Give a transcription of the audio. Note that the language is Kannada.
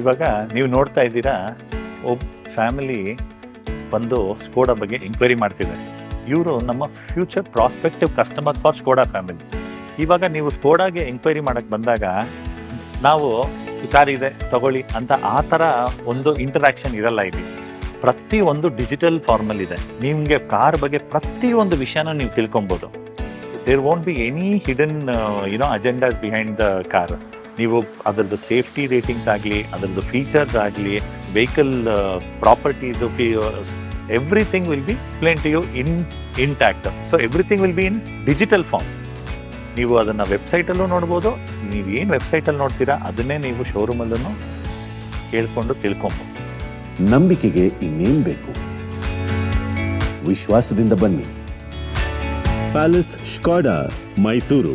ಇವಾಗ ನೀವು ನೋಡ್ತಾ ಇದ್ದೀರಾ ಒಬ್ಬ ಫ್ಯಾಮಿಲಿ ಬಂದು ಸ್ಕೋಡಾ ಬಗ್ಗೆ ಎಂಕ್ವೈರಿ ಮಾಡ್ತಿದ್ದಾರೆ. ಇವರು ನಮ್ಮ future prospective customer for Skoda family ಇವಾಗ ನೀವು ಸ್ಕೋಡಾಗೆ ಎಂಕ್ವೈರಿ ಮಾಡೋಕ್ಕೆ ಬಂದಾಗ, ನಾವು ಕಾರ್ ಇದೆ, ತಗೊಳ್ಳಿ ಅಂತ ಆ ಥರ ಒಂದು ಇಂಟರಾಕ್ಷನ್ ಇರಲ್ಲ ಇಲ್ಲಿ. ಒಂದು ಡಿಜಿಟಲ್ ಫಾರ್ಮಲ್ ಇದೆ. ನಿಮಗೆ ಕಾರ್ ಬಗ್ಗೆ ಪ್ರತಿ ಒಂದು ವಿಷಯನೂ ನೀವು ತಿಳ್ಕೊಬೋದು. There won't be any hidden you know agendas behind the car ನೀವು ಅದರದ್ದು ಸೇಫ್ಟಿ ರೇಟಿಂಗ್ಸ್ ಆಗಲಿ ಅದರದ್ದು ಫೀಚರ್ಸ್ ಆಗಲಿ vehicle properties everything will be plain to you in intact so everything will be in digital form ನೀವು ಅದನ್ನು ವೆಬ್ಸೈಟಲ್ಲೂ ನೋಡ್ಬೋದು. ನೀವು ಏನು ವೆಬ್ಸೈಟಲ್ಲಿ ನೋಡ್ತೀರಾ, ಅದನ್ನೇ ನೀವು ಶೋರೂಮಲ್ಲೂ ಕೇಳಿಕೊಂಡು ತಿಳ್ಕೊಬೋದು. ನಂಬಿಕೆಗೆ ಇನ್ನೇನು ಬೇಕು? ವಿಶ್ವಾಸದಿಂದ ಬನ್ನಿ. ಪ್ಯಾಲೇಸ್ ಶ್ಕಾಡಾ ಮೈಸೂರು